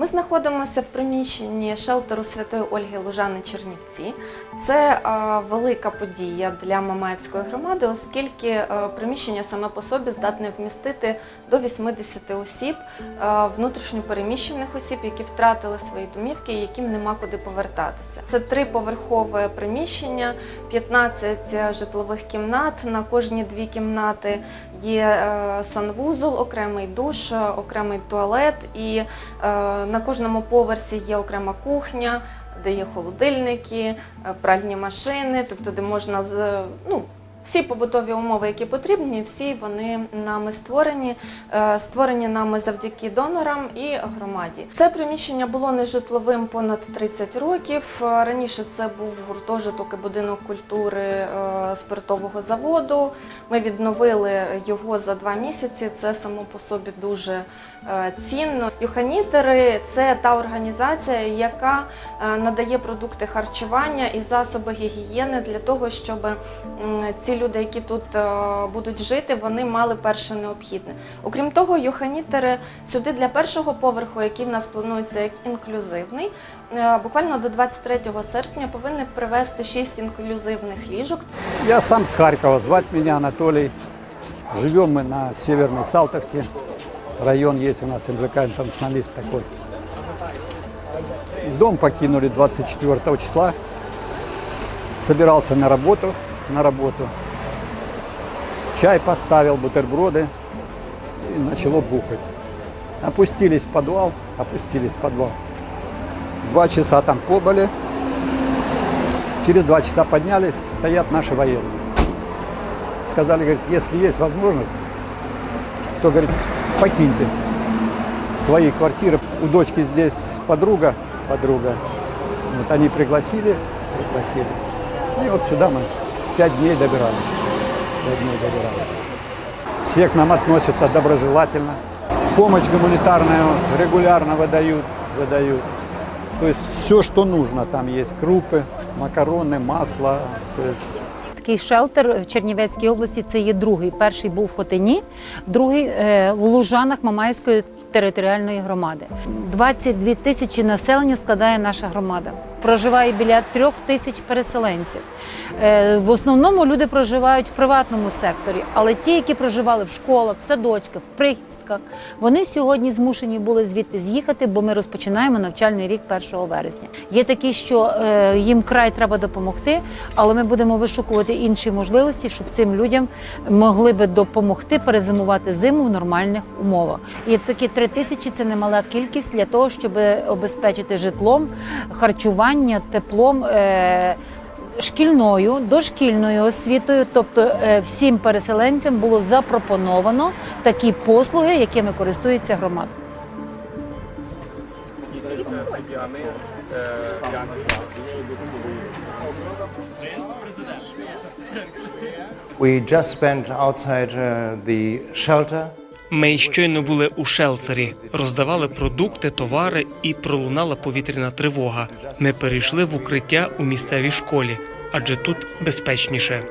Ми знаходимося в приміщенні шелтеру Святої Ольги Лужани Чернівці. Це а, велика подія для Мамаївської громади, оскільки а, приміщення саме по собі здатне вмістити до 80 осіб, а, внутрішньопереміщених осіб, які втратили свої домівки і яким нема куди повертатися. Це триповерхове приміщення, 15 житлових кімнат. На кожні дві кімнати є е, санвузол, окремий душ, е, окремий туалет, і е, на кожному поверсі є окрема кухня, де є холодильники, пральні машини, тобто де можна ну, всі побутові умови, які потрібні, всі вони нами створені, е, створені нами завдяки донорам і громаді. Це приміщення було нежитловим понад 30 років. Е, Раніше це був гуртожиток і будинок культури е, спиртового заводу. Ми відновили його за два місяці. Це само по собі дуже цінно. Юханітери це та організація, яка надає продукти харчування і засоби гігієни для того, щоб ці люди, які тут е, будуть жити, вони мали перше необхідне. Окрім того, юханітери сюди для першого поверху, який в нас планується як інклюзивний, е, буквально до 23 серпня повинні привезти 6 інклюзивних ліжок. Я сам с Харькова, звать меня Анатолий. Живем мы на Северной Салтовке. Район есть у нас МЖК интернационалист такой. Дом покинули 24 числа. Собирался на работу, на работу. Чай поставил, бутерброды и начало бухать. Опустились в подвал, опустились в подвал. Два часа там побыли. Через два часа поднялись, стоят наши военные. Сказали, говорит, если есть возможность, то, говорит, покиньте свои квартиры. У дочки здесь подруга, подруга. Вот они пригласили, пригласили. И вот сюда мы пять дней добирались. Пять дней добирались. Все к нам относятся доброжелательно. Помощь гуманитарную регулярно выдают, выдают. То есть все, что нужно, там есть крупы, макароны, масло. То есть Такий шелтер в Чернівецькій області це є другий. Перший був в Хотині, другий е, в Лужанах Мамайської територіальної громади. 22 тисячі населення складає наша громада. Проживає біля трьох тисяч переселенців. Е, В основному люди проживають в приватному секторі, але ті, які проживали в школах, садочках, прихистках, вони сьогодні змушені були звідти з'їхати, бо ми розпочинаємо навчальний рік 1 вересня. Є такі, що е, їм край треба допомогти, але ми будемо вишукувати інші можливості, щоб цим людям могли би допомогти перезимувати зиму в нормальних умовах. І такі три тисячі це немала кількість для того, щоб обезпечити житлом, харчування, теплом. Е, Шкільною дошкільною освітою, тобто е, всім переселенцям було запропоновано такі послуги, якими користується громада. We just spent outside uh, the shelter. Ми щойно були у шелтері, роздавали продукти, товари і пролунала повітряна тривога. Ми перейшли в укриття у місцевій школі, адже тут безпечніше.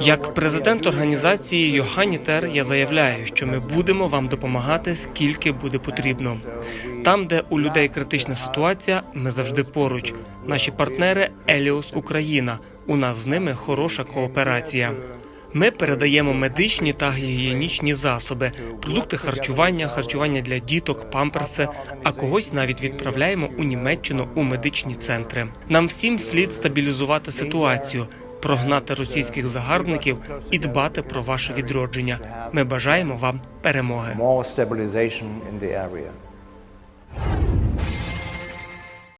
Як президент організації Йоханітер я заявляю, що ми будемо вам допомагати скільки буде потрібно. Там, де у людей критична ситуація, ми завжди поруч. Наші партнери Еліос Україна. У нас з ними хороша кооперація. Ми передаємо медичні та гігієнічні засоби, продукти харчування, харчування для діток, памперси, а когось навіть відправляємо у Німеччину у медичні центри. Нам всім слід стабілізувати ситуацію, прогнати російських загарбників і дбати про ваше відродження. Ми бажаємо вам перемоги.